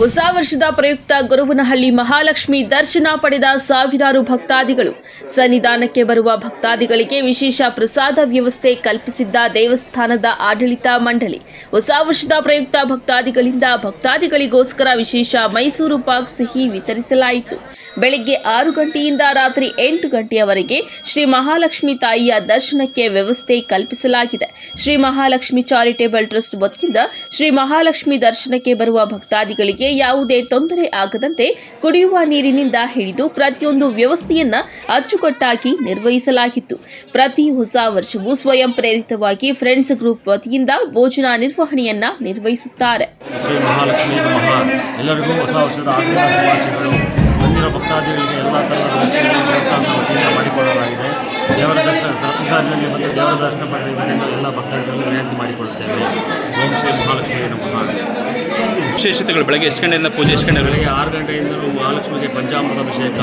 ಹೊಸ ವರ್ಷದ ಪ್ರಯುಕ್ತ ಗುರುವನಹಳ್ಳಿ ಮಹಾಲಕ್ಷ್ಮಿ ದರ್ಶನ ಪಡೆದ ಸಾವಿರಾರು ಭಕ್ತಾದಿಗಳು ಸನ್ನಿಧಾನಕ್ಕೆ ಬರುವ ಭಕ್ತಾದಿಗಳಿಗೆ ವಿಶೇಷ ಪ್ರಸಾದ ವ್ಯವಸ್ಥೆ ಕಲ್ಪಿಸಿದ್ದ ದೇವಸ್ಥಾನದ ಆಡಳಿತ ಮಂಡಳಿ. ಹೊಸ ವರ್ಷದ ಪ್ರಯುಕ್ತ ಭಕ್ತಾದಿಗಳಿಂದ ಭಕ್ತಾದಿಗಳಿಗೋಸ್ಕರ ವಿಶೇಷ ಮೈಸೂರು ಪಾಕ್ ಸಿಹಿ ವಿತರಿಸಲಾಯಿತು. ಬೆಳಿಗ್ಗೆ ಆರು ಗಂಟೆಯಿಂದ ರಾತ್ರಿ ಎಂಟು ಗಂಟೆಯವರೆಗೆ ಶ್ರೀ ಮಹಾಲಕ್ಷ್ಮಿ ತಾಯಿಯ ದರ್ಶನಕ್ಕೆ ವ್ಯವಸ್ಥೆ ಕಲ್ಪಿಸಲಾಗಿದೆ. ಶ್ರೀ ಮಹಾಲಕ್ಷ್ಮಿ ಚಾರಿಟೇಬಲ್ ಟ್ರಸ್ಟ್ ವತಿಯಿಂದ ಶ್ರೀ ಮಹಾಲಕ್ಷ್ಮಿ ದರ್ಶನಕ್ಕೆ ಬರುವ ಭಕ್ತಾದಿಗಳಿಗೆ ಯಾವುದೇ ತೊಂದರೆ ಆಗದಂತೆ ಕುಡಿಯುವ ನೀರಿನಿಂದ ಹಿಡಿದು ಪ್ರತಿಯೊಂದು ವ್ಯವಸ್ಥೆಯನ್ನ ಅಚ್ಚುಕಟ್ಟಾಗಿ ನಿರ್ವಹಿಸಲಾಗಿತ್ತು. ಪ್ರತಿ ಹೊಸ ವರ್ಷವೂ ಸ್ವಯಂ ಪ್ರೇರಿತವಾಗಿ ಫ್ರೆಂಡ್ಸ್ ಗ್ರೂಪ್ ವತಿಯಿಂದ ಭೋಜನ ನಿರ್ವಹಣೆಯನ್ನ ನಿರ್ವಹಿಸುತ್ತಾರೆ. ಎಲ್ಲರಿಗೂ ಹೊಸ ವರ್ಷದ ಭಕ್ತಾದಿಗಳಿಗೆ ಎಲ್ಲ ಥರದ ವ್ಯವಸ್ಥೆಯನ್ನು ದೇವಸ್ಥಾನದ ವತಿಯಿಂದ ಮಾಡಿಕೊಳ್ಳಲಾಗಿದೆ ದೇವರ ದರ್ಶನ ಮತ್ತು ದೇವರ ದರ್ಶನ ಪಡೆದ ಎಲ್ಲ ಭಕ್ತಾದಿಗಳನ್ನು ವಿನಂತಿ ಮಾಡಿಕೊಳ್ಳುತ್ತೇವೆ ಓಂ ಶ್ರೀ ಮಹಾಲಕ್ಷ್ಮಿ ನಮಃ. ವಿಶೇಷತೆಗಳು ಬೆಳಗ್ಗೆ ಎಷ್ಟು ಗಂಟೆಯಿಂದ ಪೂಜೆ ಎಷ್ಟು ಗಂಟೆ ಬೆಳಗ್ಗೆ ಆರು ಗಂಟೆಯಿಂದಲೂ ಮಹಾಲಕ್ಷ್ಮಿಗೆ ಪಂಚಾಮೃತ ಅಭಿಷೇಕ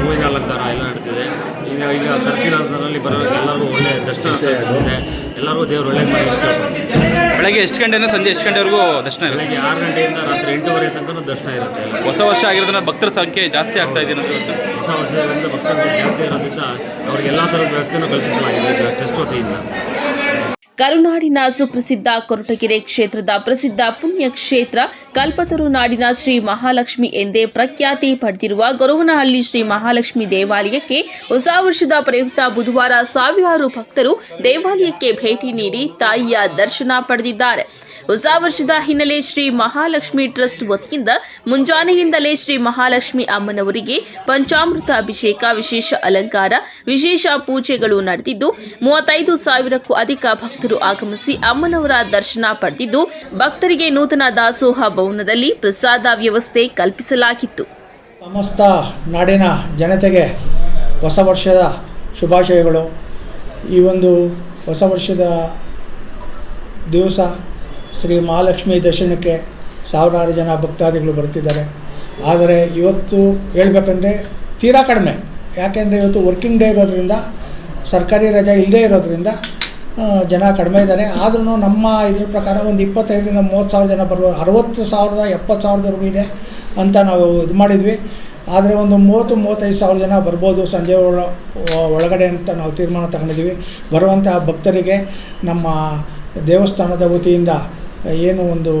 ಹೂವಿನ ಅಲಂಕಾರ ಎಲ್ಲ ನಡೀತಿದೆ. ಈಗ ಈಗ ಸರ್ಕಿನಾಥರಲ್ಲಿ ಬರೋರಿಗೆ ಎಲ್ಲರಿಗೂ ಒಳ್ಳೆಯ ದರ್ಶನ ಇದೆ. ಎಲ್ಲರಿಗೂ ದೇವರು ಒಳ್ಳೇದು ಮಾಡಿ ಅಂತ. ಬೆಳಗ್ಗೆ ಎಷ್ಟು ಗಂಟೆಯಿಂದ ಸಂಜೆ ಎಷ್ಟು ಗಂಟೆವರೆಗೂ ದರ್ಶನ ಇರುತ್ತೆ ಬೆಳಗ್ಗೆ ಆರು ಗಂಟೆಯಿಂದ ರಾತ್ರಿ ಎಂಟೂವರೆ ತನಕ ದರ್ಶನ ಇರುತ್ತೆ ಎಲ್ಲ. ಹೊಸ ವರ್ಷ ಆಗಿರೋದ್ರಿಂದ ಭಕ್ತರ ಸಂಖ್ಯೆ ಜಾಸ್ತಿ ಆಗ್ತಾ ಇದೆ ಅಂತ ಹೊಸ ವರ್ಷದಿಂದ ಭಕ್ತರ ಜಾಸ್ತಿ ಇರೋದ್ರಿಂದ ಅವರಿಗೆ ಎಲ್ಲ ಥರದ ವ್ಯವಸ್ಥೆನೂ ಕಲ್ಪಿಸಲಾಗಿದೆ ಟ್ರಸ್ಟ್ ವತಿಯಿಂದ ಕರುನಾಡಿನ ಸುಪ್ರಸಿದ್ಧ ಕೊರಟಗೆರೆ ಕ್ಷೇತ್ರದ ಪ್ರಸಿದ್ಧ ಪುಣ್ಯ ಕ್ಷೇತ್ರ ಕಲ್ಪತರು ನಾಡಿನ ಶ್ರೀ ಮಹಾಲಕ್ಷ್ಮಿ ಎಂದೇ ಪ್ರಖ್ಯಾತಿ ಪಡೆದಿರುವ ಗೊರವನಹಳ್ಳಿ ಶ್ರೀ ಮಹಾಲಕ್ಷ್ಮಿ ದೇವಾಲಯಕ್ಕೆ ಹೊಸ ವರ್ಷದ ಪ್ರಯುಕ್ತ ಬುಧವಾರ ಸಾವಿರಾರು ಭಕ್ತರು ದೇವಾಲಯಕ್ಕೆ ಭೇಟಿ ನೀಡಿ ತಾಯಿಯ ದರ್ಶನ ಪಡೆದಿದ್ದಾರೆ. ಹೊಸ ವರ್ಷದ ಹಿನ್ನೆಲೆ ಶ್ರೀ ಮಹಾಲಕ್ಷ್ಮಿ ಟ್ರಸ್ಟ್ ವತಿಯಿಂದ ಮುಂಜಾನೆಯಿಂದಲೇ ಶ್ರೀ ಮಹಾಲಕ್ಷ್ಮಿ ಅಮ್ಮನವರಿಗೆ ಪಂಚಾಮೃತ ಅಭಿಷೇಕ, ವಿಶೇಷ ಅಲಂಕಾರ, ವಿಶೇಷ ಪೂಜೆಗಳು ನಡೆದಿದ್ದು, ಮೂವತ್ತೈದು ಸಾವಿರಕ್ಕೂ ಅಧಿಕ ಭಕ್ತರು ಆಗಮಿಸಿ ಅಮ್ಮನವರ ದರ್ಶನ ಪಡೆದಿದ್ದು, ಭಕ್ತರಿಗೆ ನೂತನ ದಾಸೋಹ ಭವನದಲ್ಲಿ ಪ್ರಸಾದ ವ್ಯವಸ್ಥೆ ಕಲ್ಪಿಸಲಾಗಿತ್ತು. ಸಮಸ್ತ ನಾಡಿನ ಜನತೆಗೆ ಹೊಸ ವರ್ಷದ ಶುಭಾಶಯಗಳು. ಈ ಒಂದು ಹೊಸ ವರ್ಷದ ದಿವಸ ಶ್ರೀ ಮಹಾಲಕ್ಷ್ಮಿ ದರ್ಶನಕ್ಕೆ ಸಾವಿರಾರು ಜನ ಭಕ್ತಾದಿಗಳು ಬರ್ತಿದ್ದಾರೆ. ಆದರೆ ಇವತ್ತು ಹೇಳ್ಬೇಕಂದ್ರೆ ತೀರಾ ಕಡಿಮೆ. ಯಾಕೆಂದರೆ ಇವತ್ತು ವರ್ಕಿಂಗ್ ಡೇ ಇರೋದ್ರಿಂದ, ಸರ್ಕಾರಿ ರಜೆ ಇಲ್ಲದೇ ಇರೋದ್ರಿಂದ ಜನ ಕಡಿಮೆ ಇದ್ದಾರೆ. ಆದ್ರೂ ನಮ್ಮ ಇದ್ರ ಪ್ರಕಾರ ಒಂದು ಇಪ್ಪತ್ತೈದರಿಂದ ಮೂವತ್ತು ಸಾವಿರ ಜನ ಬರ್ಬೋದು ಅರವತ್ತು ಸಾವಿರದ, ಎಪ್ಪತ್ತು ಸಾವಿರದವರೆಗೂ ಇದೆ ಅಂತ ನಾವು ಇದು ಮಾಡಿದ್ವಿ. ಆದರೆ ಒಂದು ಮೂವತ್ತು, ಮೂವತ್ತೈದು ಸಾವಿರ ಜನ ಬರ್ಬೋದು ಸಂಜೆ ಒಳ, ಒಳಗಡೆ ಅಂತ ನಾವು ತೀರ್ಮಾನ ತಗೊಂಡಿದ್ದೀವಿ. ಬರುವಂಥ ಭಕ್ತರಿಗೆ ನಮ್ಮ ದೇವಸ್ಥಾನದ ವತಿಯಿಂದ ಏನು ಒಂದು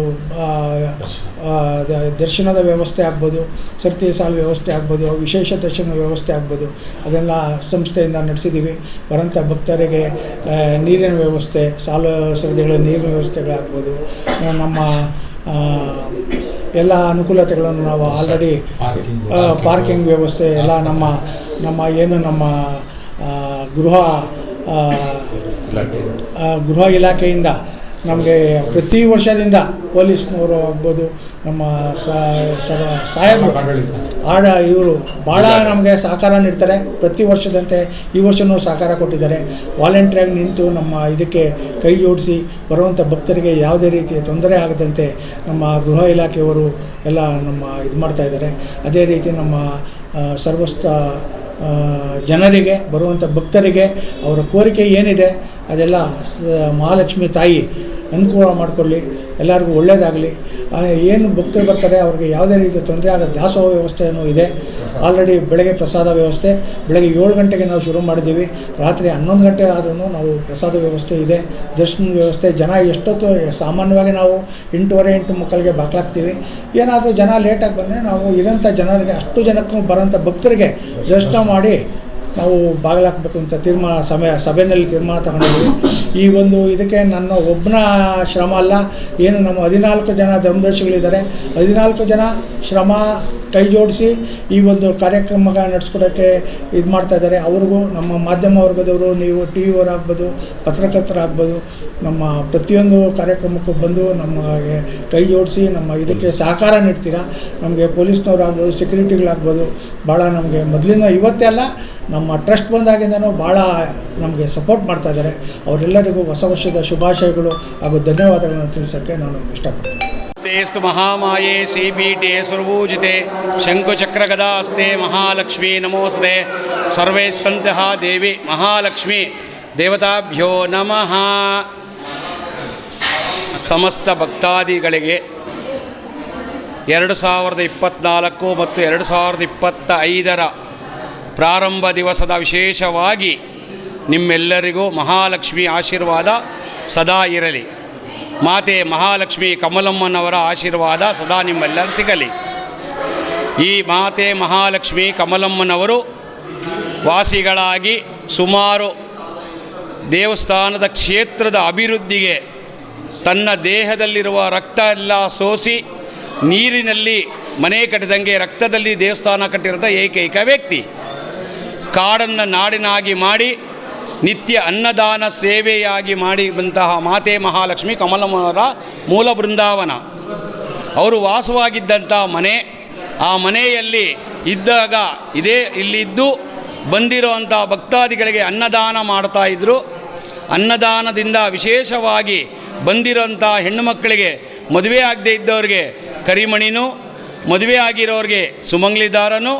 ದರ್ಶನದ ವ್ಯವಸ್ಥೆ ಆಗ್ಬೋದು, ಸರ್ತಿ ಸಾಲು ವ್ಯವಸ್ಥೆ ಆಗ್ಬೋದು, ವಿಶೇಷ ದರ್ಶನ ವ್ಯವಸ್ಥೆ ಆಗ್ಬೋದು, ಅದೆಲ್ಲ ಸಂಸ್ಥೆಯಿಂದ ನಡೆಸಿದ್ದೀವಿ. ಬರೋಂಥ ಭಕ್ತರಿಗೆ ನೀರಿನ ವ್ಯವಸ್ಥೆ, ಸಾಲು ಸರದಿಗಳ ನೀರಿನ ವ್ಯವಸ್ಥೆಗಳಾಗ್ಬೋದು ನಮ್ಮ ಎಲ್ಲ ಅನುಕೂಲತೆಗಳನ್ನು ನಾವು ಆಲ್ರೆಡಿ ಪಾರ್ಕಿಂಗ್ ವ್ಯವಸ್ಥೆ, ಎಲ್ಲ ನಮ್ಮ ನಮ್ಮ, ಏನು ನಮ್ಮ ಗೃಹ ಗೃಹ ಇಲಾಖೆಯಿಂದ ನಮಗೆ ಪ್ರತಿ ವರ್ಷದಿಂದ ಪೊಲೀಸ್ನವರು ಆಗ್ಬೋದು ನಮ್ಮ ಸಾಹೇಬರು ಆಡ ಇವರು ಭಾಳ ನಮಗೆ ಸಹಕಾರ ನೀಡ್ತಾರೆ. ಪ್ರತಿ ವರ್ಷದಂತೆ ಈ ವರ್ಷವೂ ಸಹಕಾರ ಕೊಟ್ಟಿದ್ದಾರೆ. ವಾಲಂಟಿಯರಾಗಿ ನಿಂತು ನಮ್ಮ ಇದಕ್ಕೆ ಕೈ ಜೋಡಿಸಿ ಬರುವಂಥ ಭಕ್ತರಿಗೆ ಯಾವುದೇ ರೀತಿಯ ತೊಂದರೆ ಆಗದಂತೆ ನಮ್ಮ ಗೃಹ ಇಲಾಖೆಯವರು ಎಲ್ಲ ನಮ್ಮ ಇದು ಮಾಡ್ತಾ ಇದ್ದಾರೆ. ಅದೇ ರೀತಿ ನಮ್ಮ ಸರ್ವಸ್ಥ ಜನರಿಗೆ ಬರುವಂಥ ಭಕ್ತರಿಗೆ ಅವರ ಕೋರಿಕೆ ಏನಿದೆ ಅದೆಲ್ಲ ಮಹಾಲಕ್ಷ್ಮಿ ತಾಯಿ ಅನುಕೂಲ ಮಾಡಿಕೊಳ್ಳಿ, ಎಲ್ಲರಿಗೂ ಒಳ್ಳೆಯದಾಗಲಿ ಏನು ಭಕ್ತರು ಬರ್ತಾರೆ, ಅವ್ರಿಗೆ ಯಾವುದೇ ರೀತಿಯ ತೊಂದರೆ ಆಗ ದಾಸೋಹ ವ್ಯವಸ್ಥೆ ಏನೂ ಇದೆ. ಆಲ್ರೆಡಿ ಬೆಳಗ್ಗೆ ಪ್ರಸಾದ ವ್ಯವಸ್ಥೆ, ಬೆಳಗ್ಗೆ ಏಳು ಗಂಟೆಗೆ ನಾವು ಶುರು ಮಾಡಿದ್ದೀವಿ. ರಾತ್ರಿ ಹನ್ನೊಂದು ಗಂಟೆ ಆದ್ರೂ ನಾವು ಪ್ರಸಾದ ವ್ಯವಸ್ಥೆ ಇದೆ. ದರ್ಶನ ವ್ಯವಸ್ಥೆ, ಜನ ಎಷ್ಟೊತ್ತು, ಸಾಮಾನ್ಯವಾಗಿ ನಾವು ಎಂಟೂವರೆ, ಎಂಟು ಮಕ್ಕಳಿಗೆ ಬಾಕ್ಲಾಗ್ತೀವಿ ಏನಾದರೂ ಜನ ಲೇಟಾಗಿ ಬಂದರೆ ನಾವು ಇರೋಂಥ ಜನರಿಗೆ, ಅಷ್ಟು ಜನಕ್ಕೂ ಬರೋಂಥ ಭಕ್ತರಿಗೆ ದರ್ಶನ ಮಾಡಿ ನಾವು ಬಾಗಿಲಾಕಬೇಕು ಅಂತ ತೀರ್ಮಾನ ಸಮಯ ಸಭೆಯಲ್ಲಿ ತೀರ್ಮಾನ ತಗೊಂಡಿದ್ವಿ. ಈ ಒಂದು ಇದಕ್ಕೆ ನನ್ನ ಒಬ್ಬನ ಶ್ರಮ ಅಲ್ಲ, ಏನು ನಮ್ಮ ಹದಿನಾಲ್ಕು ಜನ ಧರ್ಮದರ್ಶಿಗಳಿದ್ದಾರೆ. ಹದಿನಾಲ್ಕು ಜನ ಶ್ರಮ ಕೈ ಜೋಡಿಸಿ ಈ ಒಂದು ಕಾರ್ಯಕ್ರಮ ನಡೆಸ್ಕೊಡೋಕ್ಕೆ ಇದು ಮಾಡ್ತಾ ಇದ್ದಾರೆ. ಅವ್ರಿಗೂ ನಮ್ಮ ಮಾಧ್ಯಮ ವರ್ಗದವರು, ನೀವು ಟಿ ವಿಯವರಾಗ್ಬೋದು ಪತ್ರಕರ್ತರಾಗ್ಬೋದು ನಮ್ಮ ಪ್ರತಿಯೊಂದು ಕಾರ್ಯಕ್ರಮಕ್ಕೂ ಬಂದು ನಮಗೆ ಕೈ ಜೋಡಿಸಿ, ನಮ್ಮ ಇದಕ್ಕೆ ಸಹಕಾರ ನೀಡ್ತೀರಾ? ನಮಗೆ ಪೊಲೀಸ್ನವ್ರಾಗ್ಬೋದು ಸೆಕ್ಯೂರಿಟಿಗಳಾಗ್ಬೋದು ಭಾಳ ನಮಗೆ ಮೊದಲಿನ ಇವತ್ತೇ ಅಲ್ಲ ನಮ್ಮ ಟ್ರಸ್ಟ್ ಬಂದಾಗಿಂದನೂ ಭಾಳ ನಮಗೆ ಸಪೋರ್ಟ್ ಮಾಡ್ತಾ ಇದ್ದಾರೆ. ಅವರೆಲ್ಲರಿಗೂ ಹೊಸ ವರ್ಷದ ಶುಭಾಶಯಗಳು ಹಾಗೂ ಧನ್ಯವಾದಗಳನ್ನು ತಿಳಿಸೋಕ್ಕೆ ನಾನು ಇಷ್ಟಪಡ್ತೀನಿ. ಸ್ತು ಮಹಾಮಾಯೇ ಶ್ರೀ ಪೀಠೆ ಸುರಭೂಜಿತೆ ಶಂಕುಚಕ್ರಗದಾಸ್ತೆ ಮಹಾಲಕ್ಷ್ಮೀ ನಮೋಸ್ತೆ. ಸರ್ವೇ ಸಂತಹ ದೇವಿ ಮಹಾಲಕ್ಷ್ಮಿ. ದೇವತಾಭ್ಯೋ ನಮಃ. ಸಮಸ್ತ ಭಕ್ತಾದಿಗಳಿಗೆ ಎರಡು ಸಾವಿರದ ಇಪ್ಪತ್ತ್ನಾಲ್ಕು ಮತ್ತು ಎರಡು ಸಾವಿರದ ಇಪ್ಪತ್ತ ಐದರ ಪ್ರಾರಂಭ ದಿವಸದ ವಿಶೇಷವಾಗಿ ನಿಮ್ಮೆಲ್ಲರಿಗೂ ಮಹಾಲಕ್ಷ್ಮಿ ಆಶೀರ್ವಾದ ಸದಾ ಇರಲಿ. ಮಾತೆ ಮಹಾಲಕ್ಷ್ಮಿ ಕಮಲಮ್ಮನವರ ಆಶೀರ್ವಾದ ಸದಾ ನಿಮ್ಮೆಲ್ಲರೂ ಸಿಗಲಿ. ಈ ಮಾತೆ ಮಹಾಲಕ್ಷ್ಮಿ ಕಮಲಮ್ಮನವರು ವಾಸಿಗಳಾಗಿ ಸುಮಾರು ದೇವಸ್ಥಾನದ ಕ್ಷೇತ್ರದ ಅಭಿವೃದ್ಧಿಗೆ ತನ್ನ ದೇಹದಲ್ಲಿರುವ ರಕ್ತ ಎಲ್ಲ ಸೋಸಿ ನೀರಿನಲ್ಲಿ ಮನೆ ಕಟ್ಟಿದಂಗೆ ರಕ್ತದಲ್ಲಿ ದೇವಸ್ಥಾನ ಕಟ್ಟಿರೋದ ಏಕೈಕ ವ್ಯಕ್ತಿ. ಕಾಡನ್ನು ನಾಡಿನಾಗಿ ಮಾಡಿ ನಿತ್ಯ ಅನ್ನದಾನ ಸೇವೆಯಾಗಿ ಮಾಡಿ ಬಂತಹ ಮಾತೆ ಮಹಾಲಕ್ಷ್ಮಿ ಕಮಲಮ್ಮನವರ ಮೂಲ ಬೃಂದಾವನ. ಅವರು ವಾಸವಾಗಿದ್ದಂಥ ಮನೆ, ಆ ಮನೆಯಲ್ಲಿ ಇದ್ದಾಗ ಇದೇ ಇಲ್ಲಿದ್ದು ಬಂದಿರುವಂಥ ಭಕ್ತಾದಿಗಳಿಗೆ ಅನ್ನದಾನ ಮಾಡ್ತಾ ಇದ್ದರು ಅನ್ನದಾನದಿಂದ ವಿಶೇಷವಾಗಿ ಬಂದಿರೋಂಥ ಹೆಣ್ಣು ಮಕ್ಕಳಿಗೆ ಮದುವೆ ಆಗದೇ ಇದ್ದವ್ರಿಗೆ ಕರಿಮಣಿನೂ, ಮದುವೆ ಆಗಿರೋರಿಗೆ ಸುಮಂಗ್ಲಿದಾರನು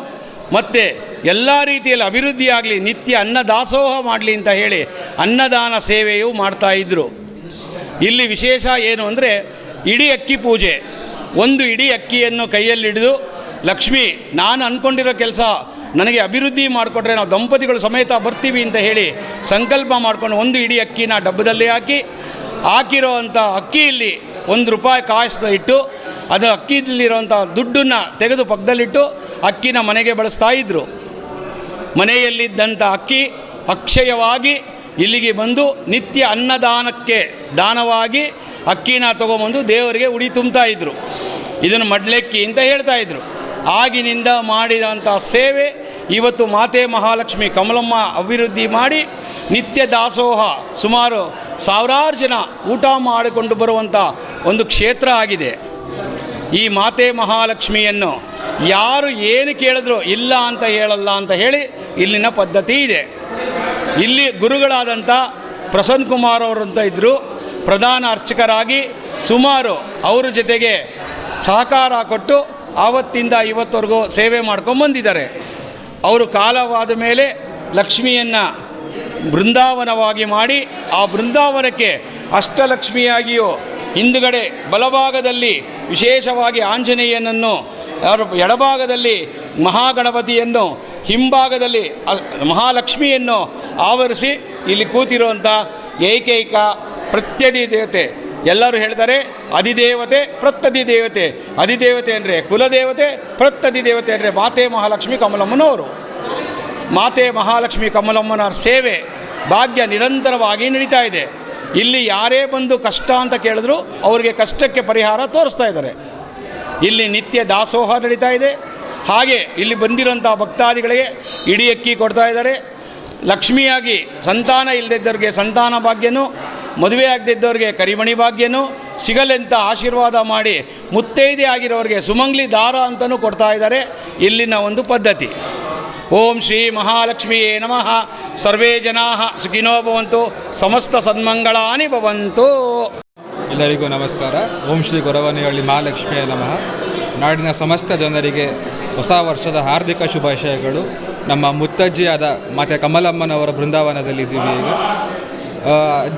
ಮತ್ತು ಎಲ್ಲ ರೀತಿಯಲ್ಲಿ ಅಭಿವೃದ್ಧಿಯಾಗಲಿ ನಿತ್ಯ ಅನ್ನದಾಸೋಹ ಮಾಡಲಿ ಅಂತ ಹೇಳಿ ಅನ್ನದಾನ ಸೇವೆಯೂ ಮಾಡ್ತಾಯಿದ್ರು ಇಲ್ಲಿ ವಿಶೇಷ ಏನು ಅಂದರೆ ಇಡೀ ಅಕ್ಕಿ ಪೂಜೆ, ಒಂದು ಇಡೀ ಅಕ್ಕಿಯನ್ನು ಕೈಯಲ್ಲಿಡಿದು ಲಕ್ಷ್ಮಿ, ನಾನು ಅಂದ್ಕೊಂಡಿರೋ ಕೆಲಸ ನನಗೆ ಅಭಿವೃದ್ಧಿ ಮಾಡಿಕೊಟ್ರೆ ನಾವು ದಂಪತಿಗಳು ಸಮೇತ ಬರ್ತೀವಿ ಅಂತ ಹೇಳಿ ಸಂಕಲ್ಪ ಮಾಡಿಕೊಂಡು ಒಂದು ಇಡೀ ಅಕ್ಕಿನ ಡಬ್ಬದಲ್ಲಿ ಹಾಕಿ, ಹಾಕಿರೋ ಅಂಥ ಅಕ್ಕಿಯಲ್ಲಿ ಒಂದು ರೂಪಾಯಿ ಕಾಯಿಸ್ತಾ ಇಟ್ಟು, ಅದು ಅಕ್ಕಿಯಲ್ಲಿರುವಂಥ ದುಡ್ಡನ್ನು ತೆಗೆದು ಪಕ್ಕದಲ್ಲಿಟ್ಟು ಅಕ್ಕಿನ ಮನೆಗೆ ಬಳಸ್ತಾ ಇದ್ದರು ಮನೆಯಲ್ಲಿದ್ದಂಥ ಅಕ್ಕಿ ಅಕ್ಷಯವಾಗಿ ಇಲ್ಲಿಗೆ ಬಂದು ನಿತ್ಯ ಅನ್ನದಾನಕ್ಕೆ ದಾನವಾಗಿ ಅಕ್ಕಿನ ತೊಗೊಂಬಂದು ದೇವರಿಗೆ ಉಡಿ ತುಂಬ್ತಾ ಇದ್ದರು ಇದನ್ನು ಮಡ್ಲೆಕ್ಕಿ ಅಂತ ಹೇಳ್ತಾ ಇದ್ದರು ಆಗಿನಿಂದ ಮಾಡಿದಂಥ ಸೇವೆ ಇವತ್ತು ಮಾತೆ ಮಹಾಲಕ್ಷ್ಮಿ ಕಮಲಮ್ಮ ಅಭಿವೃದ್ಧಿ ಮಾಡಿ ನಿತ್ಯ ದಾಸೋಹ ಸುಮಾರು ಸಾವಿರಾರು ಜನ ಊಟ ಮಾಡಿಕೊಂಡು ಬರುವಂಥ ಒಂದು ಕ್ಷೇತ್ರ ಆಗಿದೆ. ಈ ಮಾತೆ ಮಹಾಲಕ್ಷ್ಮಿಯನ್ನು ಯಾರು ಏನು ಕೇಳಿದ್ರು ಇಲ್ಲ ಅಂತ ಹೇಳಲ್ಲ ಅಂತ ಹೇಳಿ ಇಲ್ಲಿನ ಪದ್ಧತಿ ಇದೆ. ಇಲ್ಲಿ ಗುರುಗಳಾದಂಥ ಪ್ರಸನ್ನ ಕುಮಾರ್ ಅವರಂತ ಇದ್ದರು ಪ್ರಧಾನ ಅರ್ಚಕರಾಗಿ ಸುಮಾರು ಅವರ ಜೊತೆಗೆ ಸಹಕಾರ ಕೊಟ್ಟು ಆವತ್ತಿಂದ ಇವತ್ತವರೆಗೂ ಸೇವೆ ಮಾಡ್ಕೊಂಬಂದಿದ್ದಾರೆ ಅವರು ಕಾಲವಾದ ಮೇಲೆ ಲಕ್ಷ್ಮಿಯನ್ನು ಬೃಂದಾವನವಾಗಿ ಮಾಡಿ ಆ ಬೃಂದಾವನಕ್ಕೆ ಅಷ್ಟಲಕ್ಷ್ಮಿಯಾಗಿಯೂ ಹಿಂದುಗಡೆ ಬಲಭಾಗದಲ್ಲಿ ವಿಶೇಷವಾಗಿ ಆಂಜನೇಯನನ್ನು ಎಡಭಾಗದಲ್ಲಿ ಮಹಾಗಣಪತಿಯನ್ನು, ಹಿಂಭಾಗದಲ್ಲಿ ಮಹಾಲಕ್ಷ್ಮಿಯನ್ನು ಆವರಿಸಿ ಇಲ್ಲಿ ಕೂತಿರುವಂಥ ಏಕೈಕ ಪ್ರತ್ಯದಿ ದೇವತೆ ಎಲ್ಲರೂ ಹೇಳ್ತಾರೆ ಅಧಿದೇವತೆ ಪ್ರತ್ತದಿ ದೇವತೆ ಅಧಿದೇವತೆ ಅಂದರೆ ಕುಲದೇವತೆ ಪ್ರತ್ತಧಿ ದೇವತೆ ಅಂದರೆ ಮಾತೆ ಮಹಾಲಕ್ಷ್ಮಿ ಕಮಲಮ್ಮನವರು. ಮಾತೆ ಮಹಾಲಕ್ಷ್ಮಿ ಕಮಲಮ್ಮನ ಸೇವೆ ಭಾಗ್ಯ ನಿರಂತರವಾಗಿ ನಡೀತಾ ಇದೆ. ಇಲ್ಲಿ ಯಾರೇ ಬಂದು ಕಷ್ಟ ಅಂತ ಕೇಳಿದ್ರು ಅವರಿಗೆ ಕಷ್ಟಕ್ಕೆ ಪರಿಹಾರ ತೋರಿಸ್ತಾ ಇದ್ದಾರೆ. ಇಲ್ಲಿ ನಿತ್ಯ ದಾಸೋಹ ನಡೀತಾ ಇದೆ. ಹಾಗೆ ಇಲ್ಲಿ ಬಂದಿರುವಂಥ ಭಕ್ತಾದಿಗಳಿಗೆ ಇಡೀ ಅಕ್ಕಿ ಕೊಡ್ತಾ ಇದ್ದಾರೆ. ಲಕ್ಷ್ಮಿಯಾಗಿ ಸಂತಾನ ಇಲ್ಲದಿದ್ದವ್ರಿಗೆ ಸಂತಾನ ಭಾಗ್ಯನೂ ಮದುವೆ ಆಗದಿದ್ದವ್ರಿಗೆ ಕರಿಮಣಿ ಭಾಗ್ಯನೂ ಸಿಗಲೆಂತ ಆಶೀರ್ವಾದ ಮಾಡಿ ಮುತ್ತೈದೆ ಆಗಿರೋರಿಗೆ ಸುಮಂಗ್ಲಿ ದಾರ ಅಂತಲೂ ಕೊಡ್ತಾ ಇದ್ದಾರೆ. ಇಲ್ಲಿನ ಒಂದು ಪದ್ಧತಿ. ಓಂ ಶ್ರೀ ಮಹಾಲಕ್ಷ್ಮಿಯೇ ನಮಃ. ಸರ್ವೇ ಜನಾ ಸುಖಿನೋ ಭವಂತು. ಸಮಸ್ತ ಸನ್ಮಂಗಳಾನಿ ಭವಂತು. ಎಲ್ಲರಿಗೂ ನಮಸ್ಕಾರ. ಓಂ ಶ್ರೀ ಗೊರವನಹಳ್ಳಿ ಮಹಾಲಕ್ಷ್ಮಿಯೇ ನಮಃ. ನಾಡಿನ ಸಮಸ್ತ ಜನರಿಗೆ ಹೊಸ ವರ್ಷದ ಹಾರ್ದಿಕ ಶುಭಾಶಯಗಳು. ನಮ್ಮ ಮುತ್ತಜ್ಜಿಯಾದ ಮಾತೆ ಕಮಲಮ್ಮನವರ ಬೃಂದಾವನದಲ್ಲಿದ್ದೀವಿ ಈಗ.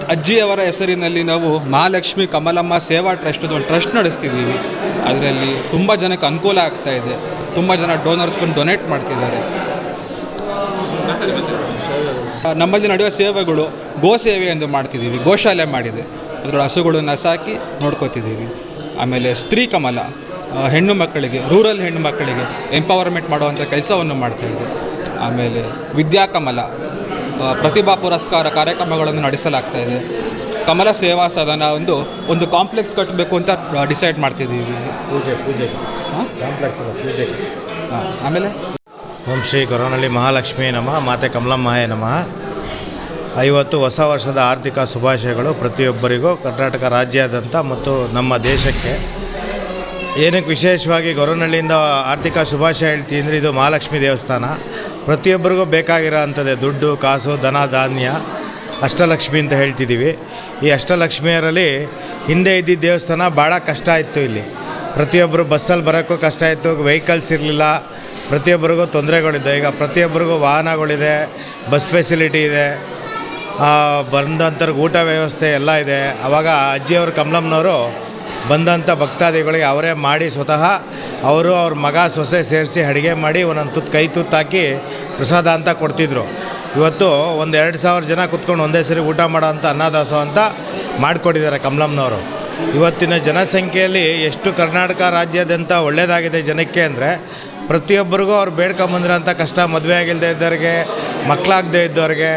ಅಜ್ಜಿಯವರ ಹೆಸರಿನಲ್ಲಿ ನಾವು ಮಹಾಲಕ್ಷ್ಮಿ ಕಮಲಮ್ಮ ಸೇವಾ ಟ್ರಸ್ಟ್ ಒಂದು ಟ್ರಸ್ಟ್ ನಡೆಸ್ತಿದ್ದೀವಿ. ಅದರಲ್ಲಿ ತುಂಬ ಜನಕ್ಕೆ ಅನುಕೂಲ ಆಗ್ತಾ ಇದೆ. ತುಂಬ ಜನ ಡೋನರ್ಸ್ ಬಂದು ಡೊನೇಟ್ ಮಾಡ್ತಿದ್ದಾರೆ. ನಮ್ಮಲ್ಲಿ ನಡೆಯುವ ಸೇವೆಗಳು ಗೋ ಸೇವೆ ಎಂದು ಮಾಡ್ತಿದ್ದೀವಿ. ಗೋಶಾಲೆ ಮಾಡಿದೆ. ಅದರೊಳಗೆ ಹಸುಗಳನ್ನು ಸಾಕಿ ನೋಡ್ಕೋತಿದ್ದೀವಿ. ಆಮೇಲೆ ಸ್ತ್ರೀ ಕಮಲ ಹೆಣ್ಣು ಮಕ್ಕಳಿಗೆ ರೂರಲ್ ಹೆಣ್ಣು ಮಕ್ಕಳಿಗೆ ಎಂಪವರ್ಮೆಂಟ್ ಮಾಡುವಂಥ ಕೆಲಸವನ್ನು ಮಾಡ್ತಾ ಇದೆ. ಆಮೇಲೆ ವಿದ್ಯಾಕಮಲ ಆ, ಪ್ರತಿಭಾ ಪುರಸ್ಕಾರ ಕಾರ್ಯಕ್ರಮಗಳನ್ನು ನಡೆಸಲಾಗ್ತಾ ಇದೆ. ಕಮಲ ಸೇವಾ ಸದನ ಒಂದು ಒಂದು ಕಾಂಪ್ಲೆಕ್ಸ್ ಕಟ್ಟಬೇಕು ಅಂತ ಡಿಸೈಡ್ ಮಾಡ್ತಿದ್ದೀವಿ ಪೂಜೆ ಪೂಜೆ. ಹಾಂ? ಆಮೇಲೆ? ಓಂ ಶ್ರೀ ಕೊರೋನಳ್ಳಿ ಮಹಾಲಕ್ಷ್ಮಿ ನಮಃ ಮಾತೆ ಕಮಲಮ್ಮಯ ನಮಃ. ಐವತ್ತು ಹೊಸ ವರ್ಷದ ಆರ್ಥಿಕ ಶುಭಾಶಯಗಳು ಪ್ರತಿಯೊಬ್ಬರಿಗೂ ಕರ್ನಾಟಕ ರಾಜ್ಯಾದ್ಯಂತ ಮತ್ತು ನಮ್ಮ ದೇಶಕ್ಕೆ. ಏನಕ್ಕೆ ವಿಶೇಷವಾಗಿ ಗೊರವನಹಳ್ಳಿಯಿಂದ ಆರ್ಥಿಕ ಶುಭಾಶಯ ಹೇಳ್ತೀವಿ ಅಂದರೆ ಇದು ಮಹಾಲಕ್ಷ್ಮಿ ದೇವಸ್ಥಾನ. ಪ್ರತಿಯೊಬ್ಬರಿಗೂ ಬೇಕಾಗಿರೋ ಅಂಥದ್ದೇ ದುಡ್ಡು, ಕಾಸು, ಧನ, ಧಾನ್ಯ, ಅಷ್ಟಲಕ್ಷ್ಮಿ ಅಂತ ಹೇಳ್ತಿದ್ದೀವಿ ಈ ಅಷ್ಟಲಕ್ಷ್ಮಿಯರಲ್ಲಿ ಹಿಂದೆ ಇದ್ದಿದ್ದ ದೇವಸ್ಥಾನ ಭಾಳ ಕಷ್ಟ ಇತ್ತು ಇಲ್ಲಿ. ಪ್ರತಿಯೊಬ್ಬರು ಬಸ್ಸಲ್ಲಿ ಬರೋಕ್ಕೂ ಕಷ್ಟ ಇತ್ತು, ವೆಹಿಕಲ್ಸ್ ಇರಲಿಲ್ಲ. ಪ್ರತಿಯೊಬ್ಬರಿಗೂ ತೊಂದರೆಗಳಿದೆ. ಈಗ ಪ್ರತಿಯೊಬ್ಬರಿಗೂ ವಾಹನಗಳಿದೆ, ಬಸ್ ಫೆಸಿಲಿಟಿ ಇದೆ ಬಂದಂಥವ್ರಿಗೆ ಊಟ ವ್ಯವಸ್ಥೆ ಎಲ್ಲ ಇದೆ. ಆವಾಗ ಅಜ್ಜಿಯವರು, ಕಮಲಮ್ಮನವರು ಬಂದಂಥ ಭಕ್ತಾದಿಗಳಿಗೆ ಅವರೇ ಮಾಡಿ ಸ್ವತಃ ಅವರು ಅವ್ರ ಮಗ ಸೊಸೆ ಸೇರಿಸಿ ಅಡುಗೆ ಮಾಡಿ ಒಂದೊಂದು ತುತ್ತು ಕೈ ತುತ್ತು ಹಾಕಿ ಪ್ರಸಾದ ಅಂತ ಕೊಡ್ತಿದ್ರು. ಇವತ್ತು ಒಂದು ಎರಡು ಸಾವಿರ ಜನ ಕುತ್ಕೊಂಡು ಒಂದೇ ಸರಿ ಊಟ ಮಾಡೋ ಅಂತ ಅನ್ನದಾಸೋಹ ಅಂತ ಮಾಡಿಕೊಟ್ಟಿದ್ದಾರೆ ಕಮಲಮ್ಮನವರು ಇವತ್ತಿನ ಜನಸಂಖ್ಯೆಯಲ್ಲಿ ಎಷ್ಟು ಕರ್ನಾಟಕ ರಾಜ್ಯಾದ್ಯಂತ ಒಳ್ಳೆಯದಾಗಿದೆ ಜನಕ್ಕೆ ಅಂದರೆ ಪ್ರತಿಯೊಬ್ಬರಿಗೂ ಅವ್ರು ಬೇಡ್ಕೊಂಬಂದಿರೋಂಥ ಕಷ್ಟ, ಮದುವೆ ಆಗಿಲ್ಲದೆ ಇದ್ದವ್ರಿಗೆ ಮಕ್ಕಳಾಗದೇ ಇದ್ದವ್ರಿಗೆ,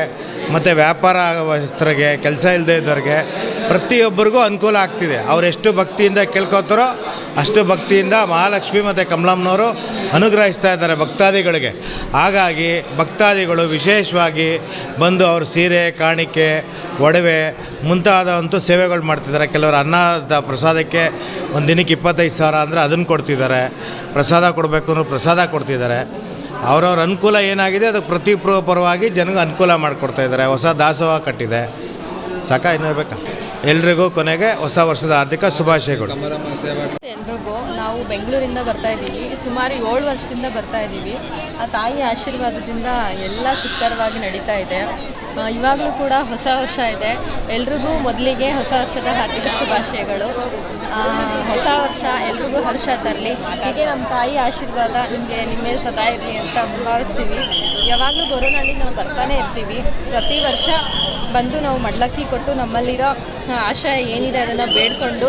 ಮತ್ತು ವ್ಯಾಪಾರಸ್ಥರಿಗೆ ಕೆಲಸ ಇಲ್ಲದೆ ಇದ್ದವ್ರಿಗೆ ಪ್ರತಿಯೊಬ್ಬರಿಗೂ ಅನುಕೂಲ ಆಗ್ತಿದೆ. ಅವರೆಷ್ಟು ಭಕ್ತಿಯಿಂದ ಕೇಳ್ಕೊತಾರೋ ಅಷ್ಟು ಭಕ್ತಿಯಿಂದ ಮಹಾಲಕ್ಷ್ಮಿ ಮತ್ತು ಕಮಲಮ್ಮನವರು ಅನುಗ್ರಹಿಸ್ತಾ ಇದ್ದಾರೆ ಭಕ್ತಾದಿಗಳಿಗೆ. ಹಾಗಾಗಿ ಭಕ್ತಾದಿಗಳು ವಿಶೇಷವಾಗಿ ಬಂದು ಅವ್ರ ಸೀರೆ, ಕಾಣಿಕೆ, ಒಡವೆ ಮುಂತಾದಂಥ ಸೇವೆಗಳು ಮಾಡ್ತಿದ್ದಾರೆ. ಕೆಲವರು ಅನ್ನದ ಪ್ರಸಾದಕ್ಕೆ ಒಂದು ದಿನಕ್ಕೆ ಇಪ್ಪತ್ತೈದು ಸಾವಿರ ಅಂದರೆ ಅದನ್ನು ಕೊಡ್ತಿದ್ದಾರೆ. ಪ್ರಸಾದ ಕೊಡಬೇಕು ಅಂದ್ರೆ ಪ್ರಸಾದ ಕೊಡ್ತಿದ್ದಾರೆ. ಅವರವ್ರ ಅನುಕೂಲ ಏನಾಗಿದೆ ಅದಕ್ಕೆ ಪ್ರತಿ ಪ್ರ- ಪರವಾಗಿ ಜನಗೆ ಅನುಕೂಲ ಮಾಡಿಕೊಡ್ತಾ ಇದ್ದಾರೆ. ಹೊಸ ದಾಸೋಹ ಕಟ್ಟಿದೆ. ಸಾಕ ಇನ್ನೂ ಬೇಕಾ ಎಲ್ರಿಗೂ ಕೊನೆಗೆ ಹೊಸ ವರ್ಷದ ಆರ್ಥಿಕ ಶುಭಾಶಯಗಳು. ಎಲ್ರಿಗೂ ನಾವು ಬೆಂಗಳೂರಿಂದ ಬರ್ತಾ ಇದ್ದೀವಿ. ಸುಮಾರು ಏಳು ವರ್ಷದಿಂದ ಬರ್ತಾ ಇದ್ದೀವಿ. ಆ ತಾಯಿ ಆಶೀರ್ವಾದದಿಂದ ಎಲ್ಲ ಸುತ್ತರವಾಗಿ ನಡೀತಾ ಇದೆ. ಇವಾಗಲೂ ಕೂಡ ಹೊಸ ವರ್ಷ ಇದೆ. ಎಲ್ರಿಗೂ ಮೊದಲಿಗೆ ಹೊಸ ವರ್ಷದ ಹಾರ್ದಿಕ ಶುಭಾಶಯಗಳು. ಹೊಸ ವರ್ಷ ಎಲ್ರಿಗೂ ಹರ್ಷ ತರಲಿ. ಹೀಗೆ ನಮ್ಮ ತಾಯಿ ಆಶೀರ್ವಾದ ನಿಮಗೆ ನಿಮ್ಮ ಸದಾ ಇರಲಿ ಅಂತ ಭಾವಿಸ್ತೀವಿ ಯಾವಾಗಲೂ ಗೊರವನಹಳ್ಳಿ ನಾವು ಬರ್ತಾನೆ ಇರ್ತೀವಿ. ಪ್ರತಿ ವರ್ಷ ಬಂದು ನಾವು ಮಡ್ಲಕ್ಕಿ ಕೊಟ್ಟು ನಮ್ಮಲ್ಲಿರೋ ಆಶಯ ಏನಿದೆ ಅದನ್ನು ಬೇಡ್ಕೊಂಡು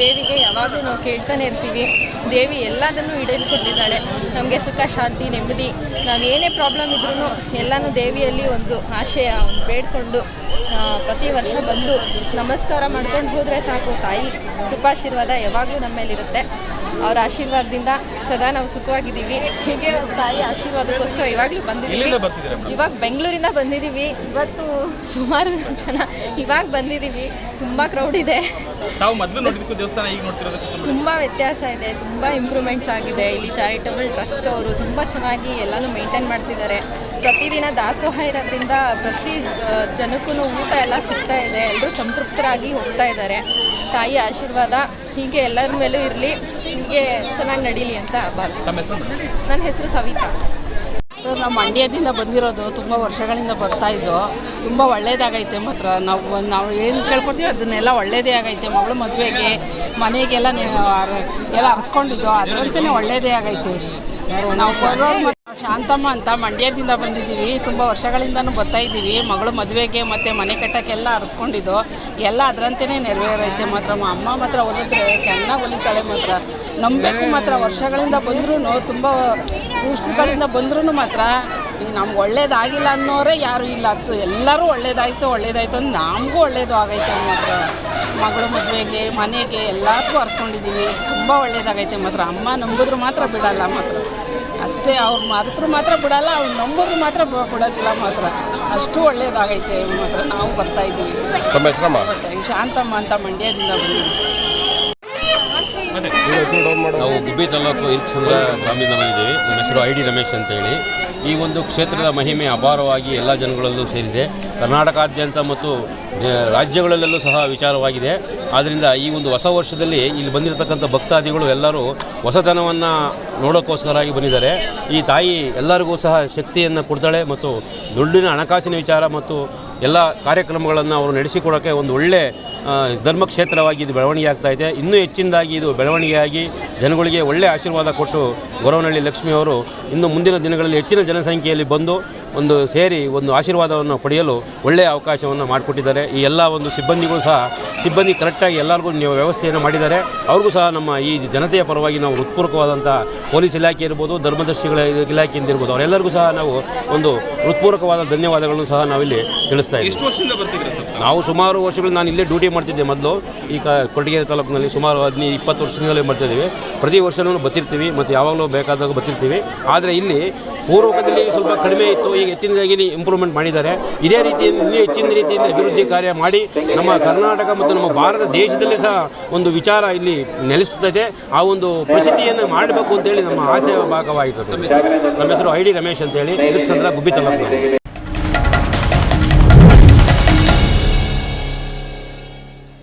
ದೇವಿಗೆ ಯಾವಾಗಲೂ ನಾವು ಕೇಳ್ತಾನೆ ಇರ್ತೀವಿ. ದೇವಿ ಎಲ್ಲದನ್ನು ಈಡೇರಿಸ್ಕೊಟ್ಟಿದ್ದಾಳೆ. ನಮಗೆ ಸುಖ, ಶಾಂತಿ, ನೆಮ್ಮದಿ. ನಾವು ಏನೇ ಪ್ರಾಬ್ಲಮ್ ಇದ್ರೂ ಎಲ್ಲನೂ ದೇವಿಯಲ್ಲಿ ಒಂದು ಆಶಯ ಬೇಡ್ಕೊಂಡು ಪ್ರತಿ ವರ್ಷ ಬಂದು ನಮಸ್ಕಾರ ಮಾಡ್ಕೊಂಡು ಹೋದರೆ ಸಾಕು ತಾಯಿ. ಕೃಪಾಶೀರ್ವಾದ ಯಾವಾಗಲೂ ನಮ್ಮ ಮೇಲಿರುತ್ತೆ ಅವ್ರ ಆಶೀರ್ವಾದದಿಂದ ಸದಾ ನಾವು ಸುಖವಾಗಿದ್ದೀವಿ. ಹೀಗೆ ತಾಯಿ ಆಶೀರ್ವಾದಕ್ಕೋಸ್ಕರ ಇವಾಗಲೂ ಬಂದಿದ್ದೀವಿ. ಇವಾಗ ಬೆಂಗಳೂರಿಂದ ಬಂದಿದ್ದೀವಿ. ಇವತ್ತು ಸುಮಾರು ಜನ ಇವಾಗ ಬಂದಿದ್ದೀವಿ. ತುಂಬ ಕ್ರೌಡ್ ಇದೆ. ತುಂಬ ವ್ಯತ್ಯಾಸ ಇದೆ. ತುಂಬ ಇಂಪ್ರೂವ್ಮೆಂಟ್ಸ್ ಆಗಿದೆ. ಇಲ್ಲಿ ಚಾರಿಟಬಲ್ ಟ್ರಸ್ಟ್ ಅವರು ತುಂಬ ಚೆನ್ನಾಗಿ ಎಲ್ಲನೂ ಮೇಂಟೈನ್ ಮಾಡ್ತಿದ್ದಾರೆ. ಪ್ರತಿದಿನ ದಾಸೋಹ ಇರೋದ್ರಿಂದ ಪ್ರತಿ ಜನಕ್ಕೂ ಊಟ ಎಲ್ಲ ಸಿಗ್ತಾ ಇದೆ. ಎಲ್ಲರೂ ಸಂತೃಪ್ತರಾಗಿ ಹೋಗ್ತಾ ಇದ್ದಾರೆ. ತಾಯಿ ಆಶೀರ್ವಾದ ಹೀಗೆ ಎಲ್ಲರ ಮೇಲೂ ಇರಲಿ. ಹೀಗೆ ಚೆನ್ನಾಗಿ ನಡೀಲಿ ಅಂತ ಭಾವಿಸ್ತೀನಿ. ನಮ್ಮ ಹೆಸರು ನನ್ನ ಹೆಸರು ಸವಿತಾ. ಸರ್ ನಾವು ಮಂಡ್ಯದಿಂದ ಬಂದಿರೋದು ತುಂಬ ವರ್ಷಗಳಿಂದ ಬರ್ತಾ ಇದ್ದು ತುಂಬ ಒಳ್ಳೇದಾಗೈತೆ ಮಾತ್ರ. ನಾವು ನಾವು ಏನು ಕೇಳ್ಕೊತೀವಿ ಅದನ್ನೆಲ್ಲ ಒಳ್ಳೇದೇ ಆಗೈತೆ. ಮಗಳು ಮದುವೆಗೆ ಮನೆಗೆಲ್ಲ ಎಲ್ಲ ಹರಿಸ್ಕೊಂಡಿದ್ದು ಅದರಂತೆಯೇ ಒಳ್ಳೇದೇ ಆಗೈತೆ. ನಾವು ಬರೋ ಶಾಂತಮ್ಮ ಅಂತ ಮಂಡ್ಯದಿಂದ ಬಂದಿದ್ದೀವಿ. ತುಂಬ ವರ್ಷಗಳಿಂದನೂ ಬರ್ತಾ ಇದ್ದೀವಿ. ಮಗಳು ಮದುವೆಗೆ ಮತ್ತು ಮನೆ ಕಟ್ಟೋಕ್ಕೆಲ್ಲ ಅರ್ಸ್ಕೊಂಡಿದ್ದು. ಎಲ್ಲ ಅದರಂತೆಯೇ ನೆರವೇರೈತೆ ಮಾತ್ರ. ಅಮ್ಮ ಮಾತ್ರ ಹೊಲಿದ್ರೆ ಚೆನ್ನಾಗಿ ಹೊಲಿತಾಳೆ ಮಾತ್ರ. ನಂಬಬೇಕು ಮಾತ್ರ. ವರ್ಷಗಳಿಂದ ಬಂದ್ರೂ ತುಂಬ ವರ್ಷಗಳಿಂದ ಬಂದ್ರೂ ಮಾತ್ರ. ನಮ್ಗೆ ಒಳ್ಳೇದಾಗಿಲ್ಲ ಅನ್ನೋರೇ ಯಾರೂ ಇಲ್ಲ. ಆಗ್ತು ಎಲ್ಲರೂ ಒಳ್ಳೇದಾಯಿತು ಒಳ್ಳೇದಾಯಿತು ಅಂದ್ರೆ ನಮಗೂ ಒಳ್ಳೇದು ಆಗೈತೆ ಮಾತ್ರ. ಮಗಳು ಮದುವೆಗೆ, ಮನೆಗೆ ಎಲ್ಲದಕ್ಕೂ ಅರ್ಸ್ಕೊಂಡಿದ್ದೀವಿ. ತುಂಬ ಒಳ್ಳೇದಾಗೈತೆ ಮಾತ್ರ. ಅಮ್ಮ ನಂಬಿದ್ರು ಮಾತ್ರ ಬಿಡಲ್ಲ ಮಾತ್ರ. ಅಷ್ಟೇ ಅವ್ರು ಮರೆತರು ಮಾತ್ರ ಬಿಡಲ್ಲ ಅವ್ರು ನಂಬರ್ ಮಾತ್ರ ಬಿಡೋದಿಲ್ಲ ಮಾತ್ರ. ಅಷ್ಟು ಒಳ್ಳೇದಾಗೈತೆ ಮಾತ್ರ ನಾವು ಬರ್ತಾ ಇದ್ದೀವಿ. ತಮ್ಮ ಹೆಸರಮ್ಮ? ಈ ಶಾಂತಮ್ಮ ಅಂತ ಮಂಡ್ಯದಿಂದ ಬಂದಿದ್ದೀವಿ ನಾವು ಗುಬ್ಬಿ ತಾಲೂಕು ಇರ್ಕ್ಸಂದ್ರ ಗ್ರಾಮದಿಂದ ಬಂದಿದ್ದೀವಿ ನಮ್ಮ ಹೆಸರು ಐ ಡಿ ರಮೇಶ್ ಅಂತೇಳಿ. ಈ ಒಂದು ಕ್ಷೇತ್ರದ ಮಹಿಮೆ ಅಪಾರವಾಗಿ ಎಲ್ಲ ಜನಗಳಲ್ಲೂ ಸೇರಿದೆ. ಕರ್ನಾಟಕಾದ್ಯಂತ ಮತ್ತು ರಾಜ್ಯಗಳಲ್ಲೆಲ್ಲೂ ರಾಜ್ಯಗಳಲ್ಲೂ ಸಹ ವಿಚಾರವಾಗಿದೆ. ಆದ್ದರಿಂದ ಈ ಒಂದು ಹೊಸ ವರ್ಷದಲ್ಲಿ ಇಲ್ಲಿ ಬಂದಿರತಕ್ಕಂಥ ಭಕ್ತಾದಿಗಳು ಎಲ್ಲರೂ ಹೊಸತನವನ್ನು ನೋಡೋಕ್ಕೋಸ್ಕರವಾಗಿ ಬಂದಿದ್ದಾರೆ. ಈ ತಾಯಿ ಎಲ್ಲರಿಗೂ ಸಹ ಶಕ್ತಿಯನ್ನು ಕೊಡ್ತಾಳೆ ಮತ್ತು ದುಡ್ಡಿನ ಹಣಕಾಸಿನ ವಿಚಾರ ಮತ್ತು ಎಲ್ಲ ಕಾರ್ಯಕ್ರಮಗಳನ್ನು ಅವರು ನಡೆಸಿಕೊಡೋಕ್ಕೆ ಒಂದು ಒಳ್ಳೆ ಧರ್ಮಕ್ಷೇತ್ರವಾಗಿ ಇದು ಬೆಳವಣಿಗೆ ಆಗ್ತಾ ಇದೆ. ಇನ್ನೂ ಹೆಚ್ಚಿನದಾಗಿ ಇದು ಬೆಳವಣಿಗೆಯಾಗಿ ಜನಗಳಿಗೆ ಒಳ್ಳೆಯ ಆಶೀರ್ವಾದ ಕೊಟ್ಟು ಗೊರವನಹಳ್ಳಿ ಲಕ್ಷ್ಮಿ ಅವರು ಇನ್ನು ಮುಂದಿನ ದಿನಗಳಲ್ಲಿ ಹೆಚ್ಚಿನ ಜನಸಂಖ್ಯೆಯಲ್ಲಿ ಬಂದು ಒಂದು ಸೇರಿ ಒಂದು ಆಶೀರ್ವಾದವನ್ನು ಪಡೆಯಲು ಒಳ್ಳೆಯ ಅವಕಾಶವನ್ನು ಮಾಡಿಕೊಟ್ಟಿದ್ದಾರೆ. ಈ ಎಲ್ಲ ಒಂದು ಸಿಬ್ಬಂದಿಗಳು ಸಹ ಸಿಬ್ಬಂದಿ ಕರೆಕ್ಟಾಗಿ ಎಲ್ಲರಿಗೂ ನೀವು ವ್ಯವಸ್ಥೆಯನ್ನು ಮಾಡಿದ್ದಾರೆ. ಅವ್ರಿಗೂ ಸಹ ನಮ್ಮ ಈ ಜನತೆಯ ಪರವಾಗಿ ನಾವು ಹೃತ್ಪೂರ್ವಕವಾದಂಥ ಪೊಲೀಸ್ ಇಲಾಖೆ ಇರ್ಬೋದು ಧರ್ಮದರ್ಶಿಗಳ ಇಲಾಖೆಯಿಂದ ಇರ್ಬೋದು ಅವರೆಲ್ಲರಿಗೂ ಸಹ ನಾವು ಒಂದು ಹೃತ್ಪೂರ್ವಕವಾದ ಧನ್ಯವಾದಗಳನ್ನು ಸಹ ನಾವಿಲ್ಲಿ ತಿಳಿಸ್ತಾ ಇದ್ದೀವಿ. ಎಷ್ಟು ವರ್ಷದಿಂದ ಬರ್ತಿದ್ದೀರಾ ನಾವು ಸುಮಾರು ವರ್ಷಗಳು ನಾನು ಇಲ್ಲೇ ಡ್ಯೂಟಿ ಮಾಡ್ತಿದ್ದೆ ಮೊದಲು. ಈ ಕ ಕೊರಟಗೆರೆ ತಾಲೂಕಿನಲ್ಲಿ ಸುಮಾರು ಹದಿನೈದು ಇಪ್ಪತ್ತು ವರ್ಷದಿಂದಲೇ ಮಾಡ್ತಿದ್ದೀವಿ ಪ್ರತಿ ವರ್ಷವೂ ಬರ್ತಿರ್ತೀವಿ ಮತ್ತು ಯಾವಾಗಲೂ ಬೇಕಾದಾಗ ಬರ್ತಿರ್ತೀವಿ. ಆದರೆ ಇಲ್ಲಿ ಪೂರ್ವಕದಲ್ಲಿ ಸ್ವಲ್ಪ ಕಡಿಮೆ ಇತ್ತು ಈಗ ಹೆಚ್ಚಿನದಾಗಿ ಇಂಪ್ರೂವ್ಮೆಂಟ್ ಮಾಡಿದ್ದಾರೆ. ಇದೇ ರೀತಿಯಲ್ಲಿ ಇನ್ನೂ ಹೆಚ್ಚಿನ ರೀತಿಯಿಂದ ಅಭಿವೃದ್ಧಿ ಕಾರ್ಯ ಮಾಡಿ ನಮ್ಮ ಕರ್ನಾಟಕ ಮತ್ತು ನಮ್ಮ ಭಾರತ ದೇಶದಲ್ಲಿ ಸಹ ಒಂದು ವಿಚಾರ ಇಲ್ಲಿ ನೆಲೆಸುತ್ತದೆ. ಆ ಒಂದು ಪ್ರಸಿದ್ಧಿಯನ್ನು ಮಾಡಬೇಕು ಅಂತೇಳಿ ನಮ್ಮ ಆಸೆಯ ಭಾಗವಾಯಿತು ನಮ್ಮ ಹೆಸರು ಐ ಡಿ ರಮೇಶ್ ಅಂತೇಳಿ ಹೇಳಿ ಸಂದ್ರ ಗುಬ್ಬಿ ತಾಲೂಕಿನಲ್ಲಿ